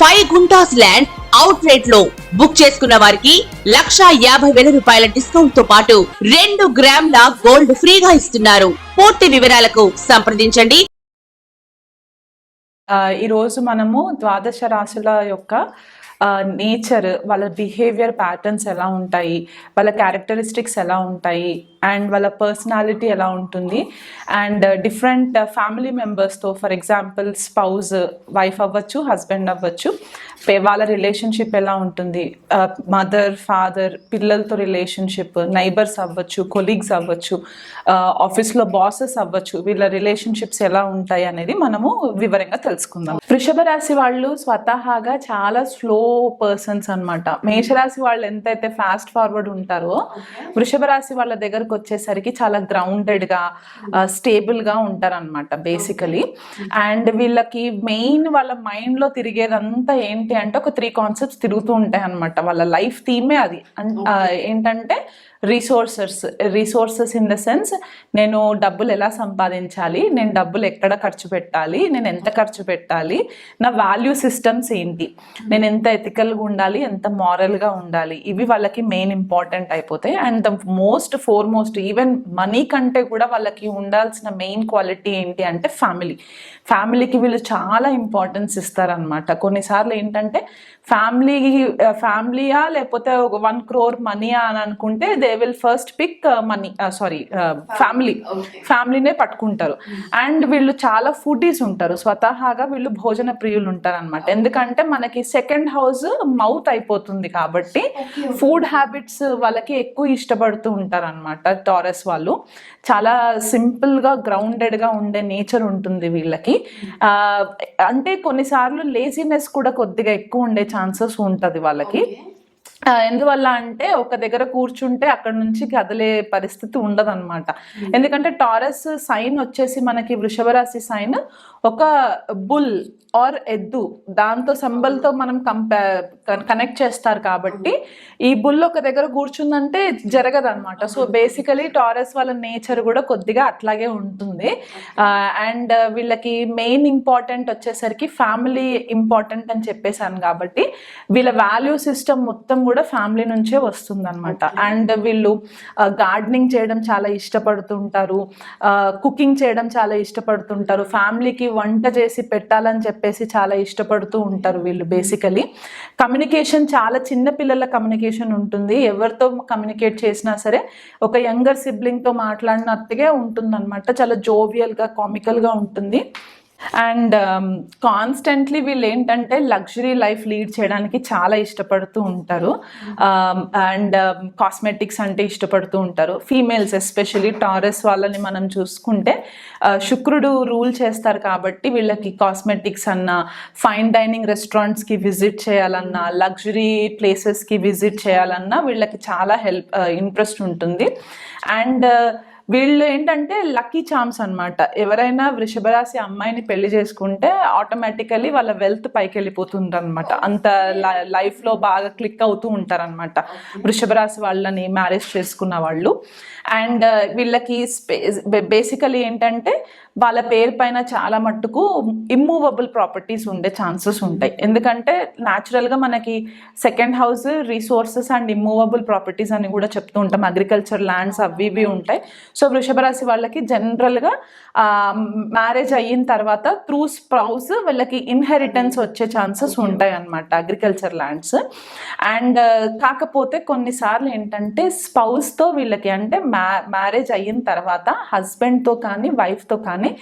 Five guntas land అవుట్ రేట్లో book చేసుకున్న వారికి లక్షా యాభై వేల రూపాయల డిస్కౌంట్తో పాటు రెండు గ్రాముల గోల్డ్ ఫ్రీగా ఇస్తున్నారు. పూర్తి వివరాలకు సంప్రదించండి. ఈరోజు మనము ద్వాదశ రాశుల యొక్క నేచర్ వాళ్ళ బిహేవియర్ ప్యాటర్న్స్ ఎలా ఉంటాయి వాళ్ళ క్యారెక్టరిస్టిక్స్ ఎలా ఉంటాయి అండ్ వాళ్ళ పర్సనాలిటీ ఎలా ఉంటుంది. అండ్ డిఫరెంట్ ఫ్యామిలీ మెంబర్స్తో ఫర్ ఎగ్జాంపుల్ స్పౌజ్ వైఫ్ అవ్వచ్చు హస్బెండ్ అవ్వచ్చు వాళ్ళ రిలేషన్షిప్ ఎలా ఉంటుంది. మదర్ ఫాదర్ పిల్లలతో రిలేషన్షిప్ నైబర్స్ అవ్వచ్చు కొలీగ్స్ అవ్వచ్చు ఆఫీస్లో బాసెస్ అవ్వచ్చు వీళ్ళ రిలేషన్షిప్స్ ఎలా ఉంటాయి అనేది మనము వివరంగా తెలుసుకుందాం. వృషభ రాశి వాళ్ళు స్వతహాగా చాలా స్లో పర్సన్స్ అనమాట మేషరాశి వాళ్ళు ఎంతైతే ఫాస్ట్ ఫార్వర్డ్ ఉంటారో వృషభ రాశి వాళ్ళ దగ్గరకు వచ్చేసరికి చాలా గ్రౌండెడ్గా స్టేబుల్గా ఉంటారనమాట బేసికలీ. అండ్ వీళ్ళకి మెయిన్ వాళ్ళ మైండ్లో తిరిగేదంతా ఏంటి అంటే ఒక త్రీ కాన్సెప్ట్స్ తిరుగుతూ ఉంటాయి అనమాట వాళ్ళ లైఫ్ థీమే అది. ఏంటంటే resources resources in the sense నేను డబ్బులు ఎలా సంపాదించాలి నేను డబ్బులు ఎక్కడ ఖర్చు పెట్టాలి నేను ఎంత ఖర్చు పెట్టాలి నా వాల్యూ సిస్టమ్స్ ఏంటి నేను ఎంత ఎథికల్గా ఉండాలి ఎంత మారల్గా ఉండాలి ఇవి వాళ్ళకి మెయిన్ ఇంపార్టెంట్ అయిపోతాయి. And the most foremost even money కంటే కూడా వాళ్ళకి ఉండాల్సిన మెయిన్ క్వాలిటీ ఏంటి అంటే ఫ్యామిలీ ఫ్యామిలీకి వీళ్ళు చాలా ఇంపార్టెన్స్ ఇస్తారనమాట కొన్నిసార్లు ఏంటంటే ఫ్యామిలీ ఫ్యామిలీయా లేకపోతే ఒక వన్ క్రోర్ మనీయా అని అనుకుంటే they will first pick money sorry family ఫ్యామిలీనే పట్టుకుంటారు. అండ్ వీళ్ళు చాలా ఫుడీస్ ఉంటారు. స్వతహాగా వీళ్ళు భోజన ప్రియులు ఉంటారు అనమాట ఎందుకంటే మనకి సెకండ్ హౌస్ మౌత్ అయిపోతుంది కాబట్టి ఫుడ్ హ్యాబిట్స్ వాళ్ళకి ఎక్కువ ఇష్టపడుతూ ఉంటారు అనమాట టారస్ వాళ్ళు. చాలా సింపుల్గా గ్రౌండెడ్గా ఉండే నేచర్ ఉంటుంది వీళ్ళకి. అంటే కొన్నిసార్లు లేజినెస్ కూడా కొద్దిగా ఎక్కువ ఉండే ఛాన్సెస్ ఉంటుంది వాళ్ళకి. ఎందువల్ల అంటే ఒక దగ్గర కూర్చుంటే అక్కడ నుంచి కదిలే పరిస్థితి ఉండదన్నమాట. ఎందుకంటే టారస్ సైన్ వచ్చేసి మనకి వృషభ రాశి సైన్ ఒక బుల్ ఆర్ ఎద్దు. దాంతో సంబల్తో మనం కంపే కనెక్ట్ చేస్తారు కాబట్టి ఈ బుల్ ఒక దగ్గర కూర్చుందంటే జరగదు అనమాట సో బేసికలీ టారస్ వాళ్ళ నేచర్ కూడా కొద్దిగా అట్లాగే ఉంటుంది. అండ్ వీళ్ళకి మెయిన్ ఇంపార్టెంట్ వచ్చేసరికి ఫ్యామిలీ ఇంపార్టెంట్ అని చెప్పేశాను కాబట్టి వీళ్ళ వాల్యూ సిస్టమ్ మొత్తం కూడా ఫ్యామిలీ నుంచే వస్తుంది అనమాట అండ్ వీళ్ళు గార్డెనింగ్ చేయడం చాలా ఇష్టపడుతుంటారు. కుకింగ్ చేయడం చాలా ఇష్టపడుతుంటారు. ఫ్యామిలీకి వంట చేసి పెట్టాలని చెప్పేసి చాలా ఇష్టపడుతూ ఉంటారు వీళ్ళు బేసికలీ కమ్యూనికేషన్ చాలా చిన్న పిల్లల కమ్యూనికేషన్ ఉంటుంది. ఎవరితో కమ్యూనికేట్ చేసినా సరే ఒక యంగర్ సిబ్లింగ్తో మాట్లాడినట్టుగా ఉంటుందన్నమాట. చాలా జోవియల్గా కామికల్గా ఉంటుంది. అండ్ కాన్స్టెంట్లీ వీళ్ళు ఏంటంటే లగ్జరీ లైఫ్ లీడ్ చేయడానికి చాలా ఇష్టపడుతూ ఉంటారు. Um, అండ్ కాస్మెటిక్స్ um, అంటే ఇష్టపడుతూ ఉంటారు. ఫీమేల్స్ ఎస్పెషలీ టారస్ వాళ్ళని మనం చూసుకుంటే uh, శుక్రుడు రూల్ చేస్తారు కాబట్టి వీళ్ళకి కాస్మెటిక్స్ అన్న ఫైన్ డైనింగ్ రెస్టారెంట్స్కి విజిట్ చేయాలన్నా లగ్జరీ ప్లేసెస్కి విజిట్ చేయాలన్నా వీళ్ళకి చాలా హెల్ప్ ఇంట్రెస్ట్ uh, ఉంటుంది. అండ్ వీళ్ళు ఏంటంటే లక్కీ చామ్స్ అన్నమాట. ఎవరైనా వృషభ రాశి అమ్మాయిని పెళ్ళి చేసుకుంటే ఆటోమేటికలీ వాళ్ళ వెల్త్ పైకి వెళ్ళిపోతుంది అనమాట అంత లైఫ్లో బాగా క్లిక్ అవుతూ ఉంటారనమాట వృషభ రాశి వాళ్ళని మ్యారేజ్ చేసుకున్న వాళ్ళు. అండ్ వీళ్ళకి బేసికలీ ఏంటంటే వాళ్ళ పేరు పైన చాలా మట్టుకు ఇమ్మూవబుల్ ప్రాపర్టీస్ ఉండే ఛాన్సెస్ ఉంటాయి. ఎందుకంటే న్యాచురల్గా మనకి second house resources and immovable properties అని కూడా చెప్తూ ఉంటాం. అగ్రికల్చర్ ల్యాండ్స్ అవి ఇవి ఉంటాయి. సో వృషభ రాశి వాళ్ళకి జనరల్గా మ్యారేజ్ అయిన తర్వాత త్రూ స్ప్రౌస్ వాళ్ళకి ఇన్హెరిటెన్స్ వచ్చే ఛాన్సెస్ ఉంటాయి అన్నమాట అగ్రికల్చర్ ల్యాండ్స్. అండ్ కాకపోతే కొన్నిసార్లు ఏంటంటే స్పౌస్తో వీళ్ళకి అంటే మ్యా మ్యారేజ్ అయిన తర్వాత హస్బెండ్తో కానీ వైఫ్తో కానీ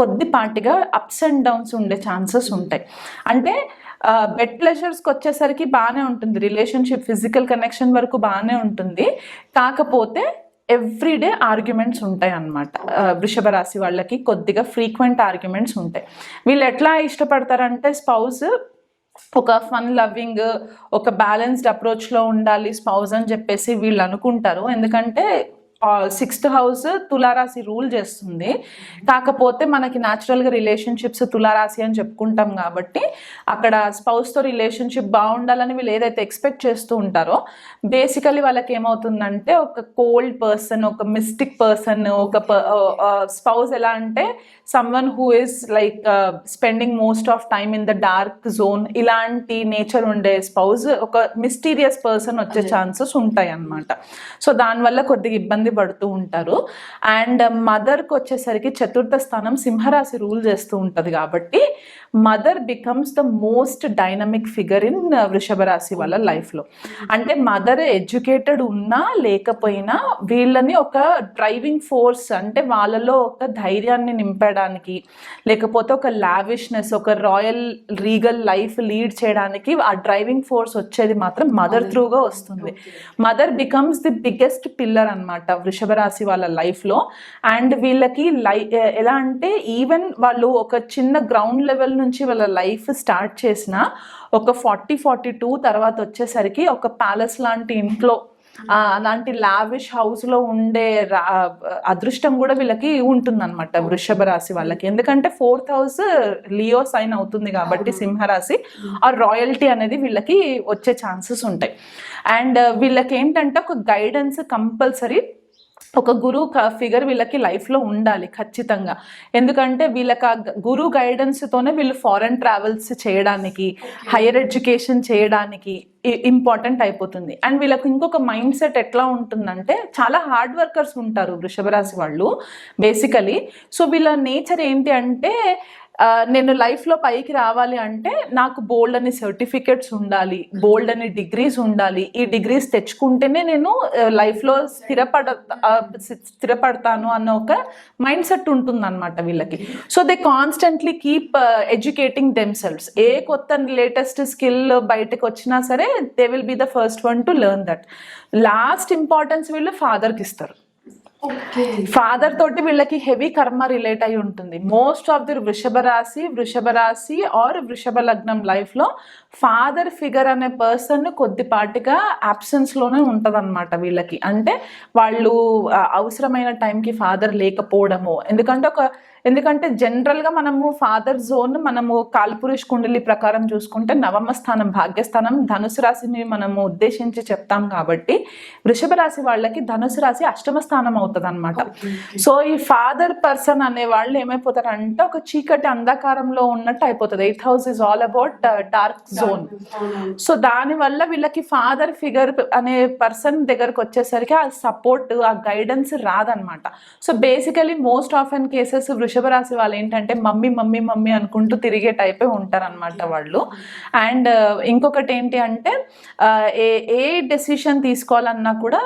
కొద్దిపాటిగా అప్స్ అండ్ డౌన్స్ ఉండే ఛాన్సెస్ ఉంటాయి. అంటే బెడ్ ప్లెజర్స్కి వచ్చేసరికి బాగానే ఉంటుంది రిలేషన్షిప్ ఫిజికల్ కనెక్షన్ వరకు బాగానే ఉంటుంది. కాకపోతే ఎవ్రీడే ఆర్గ్యుమెంట్స్ ఉంటాయి అన్నమాట. వృషభ రాశి వాళ్ళకి కొద్దిగా ఫ్రీక్వెంట్ ఆర్గ్యుమెంట్స్ ఉంటాయి. వీళ్ళు ఎట్లా ఇష్టపడతారంటే స్పౌస్ ఒక ఫన్ లవింగ్ ఒక బ్యాలెన్స్డ్ అప్రోచ్లో ఉండాలి స్పౌజ్ అని చెప్పేసి వీళ్ళు అనుకుంటారు. ఎందుకంటే సిక్స్త్ హౌస్ తులారాశి రూల్ చేస్తుంది. కాకపోతే మనకి న్యాచురల్గా రిలేషన్షిప్స్ తులారాశి అని చెప్పుకుంటాం కాబట్టి అక్కడ స్పౌస్తో రిలేషన్షిప్ బాగుండాలని వీళ్ళు ఏదైతే ఎక్స్పెక్ట్ చేస్తూ ఉంటారో బేసికలీ వాళ్ళకి ఏమవుతుందంటే ఒక కోల్డ్ పర్సన్ ఒక మిస్టిక్ పర్సన్ ఒక స్పౌస్ ఎలా అంటే someone who is like spending most of time in the dark zone ఇలాంటి నేచర్ ఉండే స్పౌజ్ ఒక మిస్టీరియస్ పర్సన్ వచ్చే ఛాన్సెస్ ఉంటాయి అన్నమాట సో దానివల్ల కొద్దిగా ఇబ్బంది పడుతూ ఉంటారు. అండ్ మదర్కి వచ్చేసరికి చతుర్థ స్థానం సింహరాశి రూల్ చేస్తూ ఉంటుంది కాబట్టి mother becomes the most dynamic figure in వృషభ రాశి వాళ్ళ లైఫ్లో. అంటే మదర్ ఎడ్యుకేటెడ్ ఉన్నా లేకపోయినా వీళ్ళని ఒక డ్రైవింగ్ ఫోర్స్ అంటే వాళ్ళలో ఒక ధైర్యాన్ని నింపడానికి లేకపోతే ఒక లావిష్నెస్ ఒక రాయల్ రీగల్ లైఫ్ లీడ్ చేయడానికి ఆ డ్రైవింగ్ ఫోర్స్ వచ్చేది మాత్రం మదర్ త్రూగా వస్తుంది. Mother becomes the biggest pillar అనమాట వృషభ రాశి వాళ్ళ లైఫ్లో. అండ్ వీళ్ళకి లై ఎలా అంటే ఈవెన్ వాళ్ళు ఒక చిన్న గ్రౌండ్ లెవెల్ నుంచి వాళ్ళ లైఫ్ స్టార్ట్ చేసిన ఒక ఫార్టీ ఫార్టీ టూ తర్వాత వచ్చేసరికి ఒక ప్యాలెస్ లాంటి ఇంట్లో అలాంటి లావిష్ హౌస్లో ఉండే అదృష్టం కూడా వీళ్ళకి ఉంటుందన్నమాట వృషభ రాశి వాళ్ళకి. ఎందుకంటే ఫోర్త్ హౌస్ లియో సైన్ అవుతుంది కాబట్టి సింహరాశి ఆ రాయల్టీ అనేది వీళ్ళకి వచ్చే ఛాన్సెస్ ఉంటాయి. అండ్ వీళ్ళకి ఏంటంటే ఒక గైడెన్స్ కంపల్సరీ ఒక గురువు ఫిగర్ వీళ్ళకి లైఫ్లో ఉండాలి ఖచ్చితంగా. ఎందుకంటే వీళ్ళకి ఆ గురువు గైడెన్స్తోనే వీళ్ళు ఫారెన్ ట్రావెల్స్ చేయడానికి హైయర్ ఎడ్యుకేషన్ చేయడానికి ఇంపార్టెంట్ అయిపోతుంది. అండ్ వీళ్ళకి ఇంకొక మైండ్ సెట్ ఎట్లా ఉంటుందంటే చాలా హార్డ్ వర్కర్స్ ఉంటారు వృషభ రాశి వాళ్ళు బేసికలీ సో వీళ్ళ నేచర్ ఏంటి అంటే నేను లైఫ్లో పైకి రావాలి అంటే నాకు బోల్డ్ అని సర్టిఫికెట్స్ ఉండాలి బోల్డ్ అని డిగ్రీస్ ఉండాలి. ఈ డిగ్రీస్ తెచ్చుకుంటేనే నేను లైఫ్లో స్థిరపడ స్థిరపడతాను అన్న ఒక మైండ్ సెట్ ఉంటుంది అనమాట వీళ్ళకి so they constantly keep educating themselves ఏ కొత్త లేటెస్ట్ స్కిల్ బయటకు వచ్చినా సరే they will be the first one to learn that last importance వీళ్ళు ఫాదర్కి ఇస్తారు. ఫాదర్ తోటి వీళ్ళకి హెవీ కర్మ రిలేట్ అయి ఉంటుంది. మోస్ట్ ఆఫ్ ది వృషభ రాశి వృషభ రాశి ఆర్ వృషభ లగ్నం లైఫ్లో ఫాదర్ ఫిగర్ అనే పర్సన్ కొద్దిపాటిగా absence లోనే ఉంటదన్నమాట వీళ్ళకి. అంటే వాళ్ళు అవసరమైన టైంకి ఫాదర్ లేకపోవడము. ఎందుకంటే ఒక ఎందుకంటే జనరల్గా మనము ఫాదర్ జోన్ మనము కాల్పురుష్ కుండలి ప్రకారం చూసుకుంటే నవమ స్థానం భాగ్యస్థానం ధనుసు రాశిని మనము ఉద్దేశించి చెప్తాం కాబట్టి వృషభ రాశి వాళ్ళకి ధనుసు రాశి అష్టమ స్థానం అవుతుంది అనమాట సో ఈ ఫాదర్ పర్సన్ అనే వాళ్ళు ఏమైపోతారంటే ఒక చీకటి అంధకారంలో ఉన్నట్టు అయిపోతుంది. Eighth house is all about dark zone so దానివల్ల వీళ్ళకి ఫాదర్ ఫిగర్ అనే పర్సన్ దగ్గరకు వచ్చేసరికి ఆ సపోర్ట్ ఆ గైడెన్స్ రాదనమాట. So basically most of and cases వృషభ రాశి వాళ్ళు ఏంటంటే మమ్మీ మమ్మీ మమ్మీ అనుకుంటూ తిరిగే టైపే ఉంటారనమాట వాళ్ళు. అండ్ ఇంకొకటి ఏంటి అంటే ఆ, ఏ ఏ డెసిషన్ తీసుకోవాలన్నా కూడా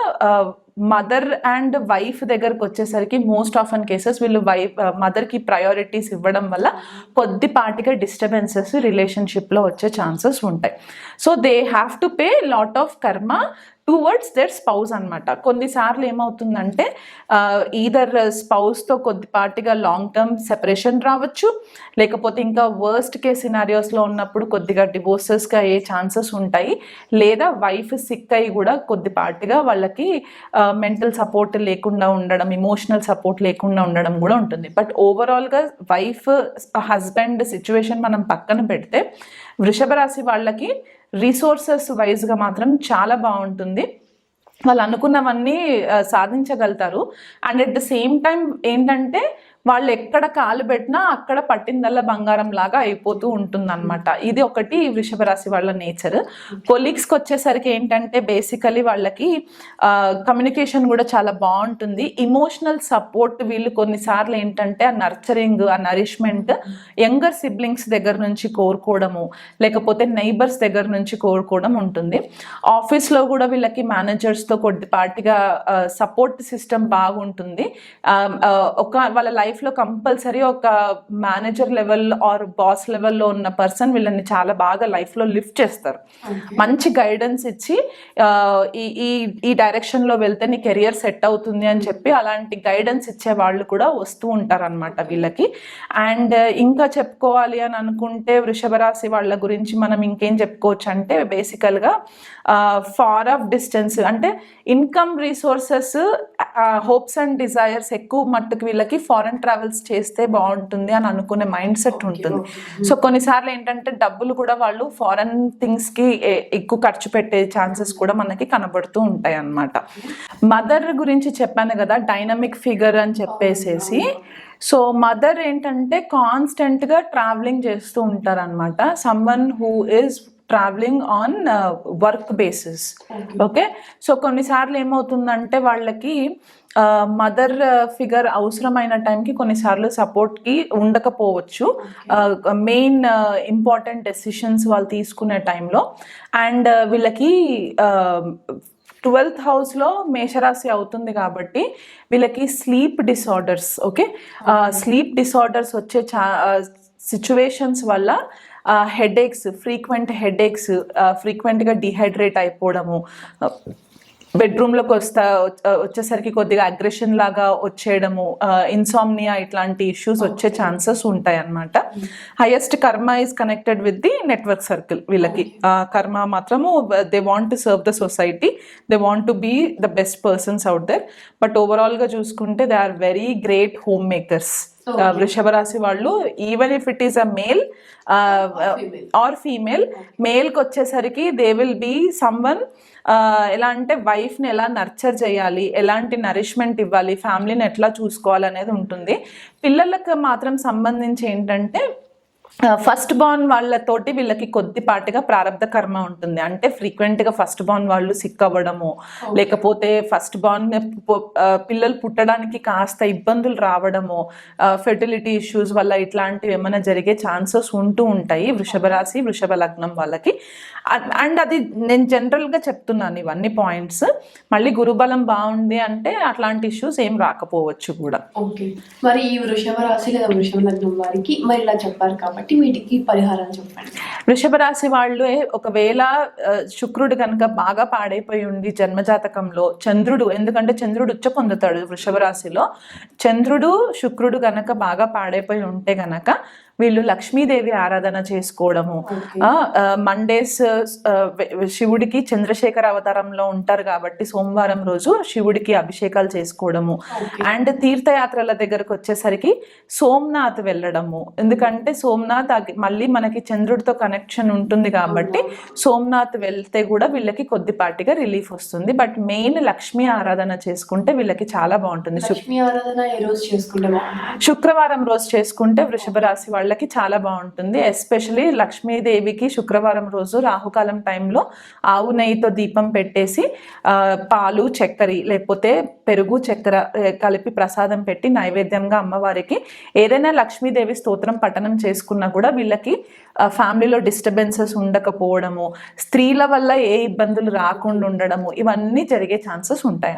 మదర్ అండ్ వైఫ్ దగ్గరకు వచ్చేసరికి మోస్ట్ ఆఫ్ అన్ కేసెస్ వీళ్ళు వైఫ్ మదర్కి ప్రయారిటీస్ ఇవ్వడం వల్ల కొద్దిపాటిగా డిస్టర్బెన్సెస్ రిలేషన్షిప్లో వచ్చే ఛాన్సెస్ ఉంటాయి. So they have to pay lot of karma towards their spouse అనమాట కొన్నిసార్లు ఏమవుతుందంటే ఈదర్ స్పౌస్తో కొద్దిపాటిగా లాంగ్ టర్మ్ సెపరేషన్ రావచ్చు లేకపోతే ఇంకా వర్స్ట్ కేస్ సినారియోస్లో ఉన్నప్పుడు కొద్దిగా డివోర్సెస్గా అయ్యే ఛాన్సెస్ ఉంటాయి. లేదా వైఫ్ సిక్ అయ్యి కూడా కొద్దిపాటిగా వాళ్ళకి మెంటల్ సపోర్ట్ లేకుండా ఉండడం ఇమోషనల్ సపోర్ట్ లేకుండా ఉండడం కూడా ఉంటుంది. బట్ ఓవరాల్గా వైఫ్ హస్బెండ్ సిచ్యువేషన్ మనం పక్కన పెడితే వృషభ రాశి వాళ్ళకి రిసోర్సెస్ వైజ్గా మాత్రం చాలా బాగుంటుంది. వాళ్ళు అనుకున్నవన్నీ సాధించగలుగుతారు. And at the same time ఏంటంటే వాళ్ళు ఎక్కడ కాలు పెట్టినా అక్కడ పట్టిందల్లా బంగారం లాగా అయిపోతూ ఉంటుంది ఇది ఒకటి వృషభ రాశి వాళ్ళ నేచర్. కొలీగ్స్కి వచ్చేసరికి ఏంటంటే బేసికలీ వాళ్ళకి కమ్యూనికేషన్ కూడా చాలా బాగుంటుంది. ఇమోషనల్ సపోర్ట్ వీళ్ళు కొన్నిసార్లు ఏంటంటే ఆ నర్చరింగ్ ఆ నరిష్మెంట్ యంగర్ సిబ్లింగ్స్ దగ్గర నుంచి కోరుకోవడము లేకపోతే నైబర్స్ దగ్గర నుంచి కోరుకోవడం ఉంటుంది. ఆఫీస్లో కూడా వీళ్ళకి మేనేజర్స్తో కొద్దిపాటిగా సపోర్ట్ సిస్టమ్ బాగుంటుంది. ఒక వాళ్ళ లైఫ్ లైఫ్లో కంపల్సరీ ఒక మేనేజర్ లెవెల్ ఆర్ బాస్ లెవెల్లో ఉన్న పర్సన్ వీళ్ళని చాలా బాగా లైఫ్లో లిఫ్ట్ చేస్తారు. మంచి గైడెన్స్ ఇచ్చి ఈ ఈ డైరెక్షన్లో వెళ్తే నీ కెరియర్ సెట్ అవుతుంది అని చెప్పి అలాంటి గైడెన్స్ ఇచ్చే వాళ్ళు కూడా వస్తూ ఉంటారనమాట వీళ్ళకి. అండ్ ఇంకా చెప్పుకోవాలి అని అనుకుంటే వృషభ రాశి వాళ్ళ గురించి మనం ఇంకేం చెప్పుకోవచ్చు అంటే బేసికల్గా ఫార్ ఆఫ్ డిస్టెన్స్ అంటే income resources hopes and desires ఎక్కువ మట్టుకు వీళ్ళకి ఫారెన్ ట్రావెల్స్ చేస్తే బాగుంటుంది అని అనుకునే మైండ్ సెట్ ఉంటుంది. సో కొన్నిసార్లు ఏంటంటే డబ్బులు కూడా వాళ్ళు ఫారెన్ థింగ్స్కి ఎక్కువ ఖర్చు పెట్టే ఛాన్సెస్ కూడా మనకి కనబడుతూ ఉంటాయి అన్నమాట మదర్ గురించి చెప్పాను కదా డైనమిక్ ఫిగర్ అని చెప్పేసేసి. సో మదర్ ఏంటంటే కాన్స్టెంట్గా ట్రావెలింగ్ చేస్తూ ఉంటారనమాట someone who is travelling on work basis okay so కొన్నిసార్లు ఏమవుతుందంటే వాళ్ళకి మదర్ ఫిగర్ అవసరమైన టైంకి కొన్నిసార్లు సపోర్ట్కి ఉండకపోవచ్చు. మెయిన్ ఇంపార్టెంట్ డెసిషన్స్ వాళ్ళు తీసుకునే టైంలో అండ్ వీళ్ళకి ట్వెల్త్ హౌస్లో మేషరాశి అవుతుంది కాబట్టి వీళ్ళకి sleep disorders okay sleep disorders వచ్చే చా సిచ్యువేషన్స్ వల్ల హెడేక్స్ ఫ్రీక్వెంట్ హెడేక్స్ ఫ్రీక్వెంట్గా డిహైడ్రేట్ అయిపోవడము. బెడ్రూమ్లోకి వస్తా వచ్చేసరికి కొద్దిగా అగ్రెషన్ లాగా వచ్చేయడము ఇన్సామ్నియా ఇట్లాంటి ఇష్యూస్ వచ్చే ఛాన్సెస్ ఉంటాయి అన్నమాట highest karma is connected with the network circle వీళ్ళకి. కర్మ మాత్రము they want to serve the society they want to be the best persons out there but ఓవరాల్గా చూసుకుంటే they are very great home makers వృషభ రాశి వాళ్ళు even if it is a male or female మేల్కి వచ్చేసరికి they will be someone ఎలా అంటే వైఫ్ని ఎలా నర్చర్ చేయాలి ఎలాంటి నరిష్మెంట్ ఇవ్వాలి ఫ్యామిలీని ఎట్లా చూసుకోవాలి అనేది ఉంటుంది. పిల్లలకు మాత్రం సంబంధించి ఏంటంటే ఫస్ట్ బార్న్ వాళ్ళతోటి వీళ్ళకి కొద్దిపాటిగా ప్రారంభ కర్మ ఉంటుంది. అంటే ఫ్రీక్వెంట్గా ఫస్ట్ బార్న్ వాళ్ళు సిక్ అవ్వడము లేకపోతే ఫస్ట్ బార్న్ పిల్లలు పుట్టడానికి కాస్త ఇబ్బందులు రావడము ఫెర్టిలిటీ ఇష్యూస్ వల్ల ఇట్లాంటివి ఏమైనా జరిగే ఛాన్సెస్ ఉంటూ ఉంటాయి. వృషభ రాశి వృషభ లగ్నం వాళ్ళకి. అండ్ అది నేను జనరల్గా చెప్తున్నాను ఇవన్నీ పాయింట్స్ మళ్ళీ గురుబలం బాగుంది అంటే అట్లాంటి ఇష్యూస్ ఏం రాకపోవచ్చు కూడా. ఓకే. మరి ఈ వృషభ రాశి లేదా వృషభ లగ్నం వారికి మరి ఇలా చెప్పారు కాబట్టి వీటికి పరిహారం చెప్పండి. వృషభ రాశి వాళ్ళు ఒకవేళ శుక్రుడు కనుక బాగా పాడైపోయి ఉండి జన్మజాతకంలో చంద్రుడు ఎందుకంటే చంద్రుడు ఉచ్చ పొందుతాడు వృషభ రాశిలో చంద్రుడు శుక్రుడు కనుక బాగా పాడైపోయి ఉంటే గనక వీళ్ళు లక్ష్మీదేవి ఆరాధన చేసుకోవడము. మండేస్ శివుడికి చంద్రశేఖర అవతారంలో ఉంటారు కాబట్టి సోమవారం రోజు శివుడికి అభిషేకాలు చేసుకోవడము. అండ్ తీర్థయాత్రల దగ్గరకు వచ్చేసరికి సోమనాథ్ వెళ్ళడము. ఎందుకంటే సోమనాథ్ మళ్ళీ మనకి చంద్రుడితో కనెక్షన్ ఉంటుంది కాబట్టి సోమనాథ్ వెళ్తే కూడా వీళ్ళకి కొద్దిపాటిగా రిలీఫ్ వస్తుంది. బట్ మెయిన్ లక్ష్మీ ఆరాధన చేసుకుంటే వీళ్ళకి చాలా బాగుంటుంది. శుక్- లక్ష్మీ ఆరాధన ఏ రోజు చేసుకుంటే బాగుంటుంది? శుక్రవారం రోజు చేసుకుంటే వృషభ రాశి వాళ్ళకి చాలా బాగుంటుంది. ఎస్పెషలీ లక్ష్మీదేవికి శుక్రవారం రోజు రాహుకాలం టైంలో ఆవు నెయ్యితో దీపం పెట్టేసి పాలు చక్కెర లేకపోతే పెరుగు చక్కెర కలిపి ప్రసాదం పెట్టి నైవేద్యంగా అమ్మవారికి ఏదైనా లక్ష్మీదేవి స్తోత్రం పఠనం చేసుకున్నా కూడా వీళ్ళకి ఫ్యామిలీలో డిస్టర్బెన్సెస్ ఉండకపోవడము స్త్రీల వల్ల ఏ ఇబ్బందులు రాకుండా ఉండడము ఇవన్నీ జరిగే ఛాన్సెస్ ఉంటాయి.